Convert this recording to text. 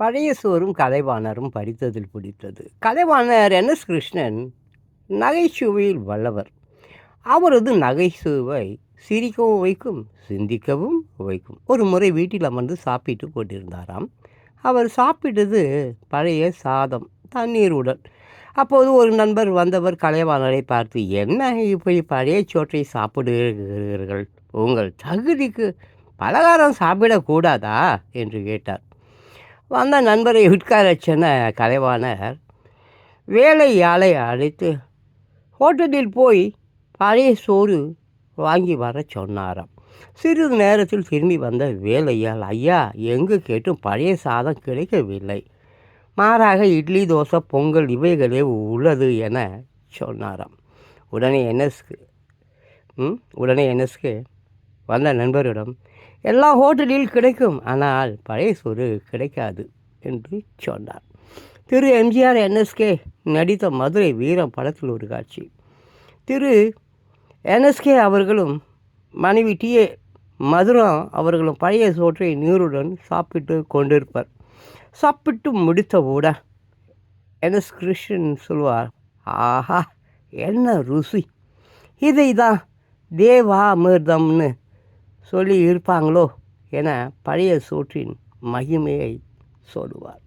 பழைய சோறும் கலைவாணரும் படித்ததில் பிடித்தது. கலைவாணர் என். எஸ். கிருஷ்ணன் நகைச்சுவையில் வல்லவர். அவரது நகைச்சுவை சிரிக்கவும் வைக்கும் சிந்திக்கவும் வைக்கும். ஒரு முறை வீட்டில் அமர்ந்து சாப்பிட்டு போட்டிருந்தாராம் அவர் சாப்பிட்டது பழைய சாதம் தண்ணீருடன் அப்போது ஒரு நண்பர் வந்தவர் கலைவாணரை பார்த்து என்ன இப்படி பழைய சோற்றை சாப்பிடுகிறீர்கள்? உங்கள் தகுதிக்கு பலகாரம் சாப்பிடக்கூடாதா என்று கேட்டார். வந்த நண்பரை உட்கார சொன்ன கலைவாணர் வேலையாளை அழைத்து ஹோட்டலில் போய் பழைய சோறு வாங்கி வர சொன்னாராம். சிறிது நேரத்தில் திரும்பி வந்த வேலையால் ஐயா எங்கு கேட்டும் பழைய சாதம் கிடைக்கவில்லை. மாறாக இட்லி தோசை பொங்கல் இவைகளே உள்ளது என சொன்னாராம். உடனே என்எஸ்க்கு ம் உடனே என்எஸ்க்கு வந்த நண்பரிடம் எல்லா ஹோட்டலில் கிடைக்கும். ஆனால் பழைய சோறு கிடைக்காது என்று சொன்னார். திரு எம்ஜிஆர் என்எஸ்கே நடித்த மதுரை வீரம் படத்தில் ஒரு காட்சி. திரு என்எஸ்கே அவர்களும் மனைவி டிஏ மதுரம் அவர்களும் பழைய சோற்றை நீருடன் சாப்பிட்டு கொண்டிருப்பர். சாப்பிட்டு முடித்தவுடன் என்எஸ் கிருஷ்ணன் சொல்வார் ஆஹா என்ன ருசி. இதை தான் தேவாமிர்தம்னு சொல்லி இருப்பாங்களோ என பழைய சோற்றின் மகிமையை சொல்லுவார்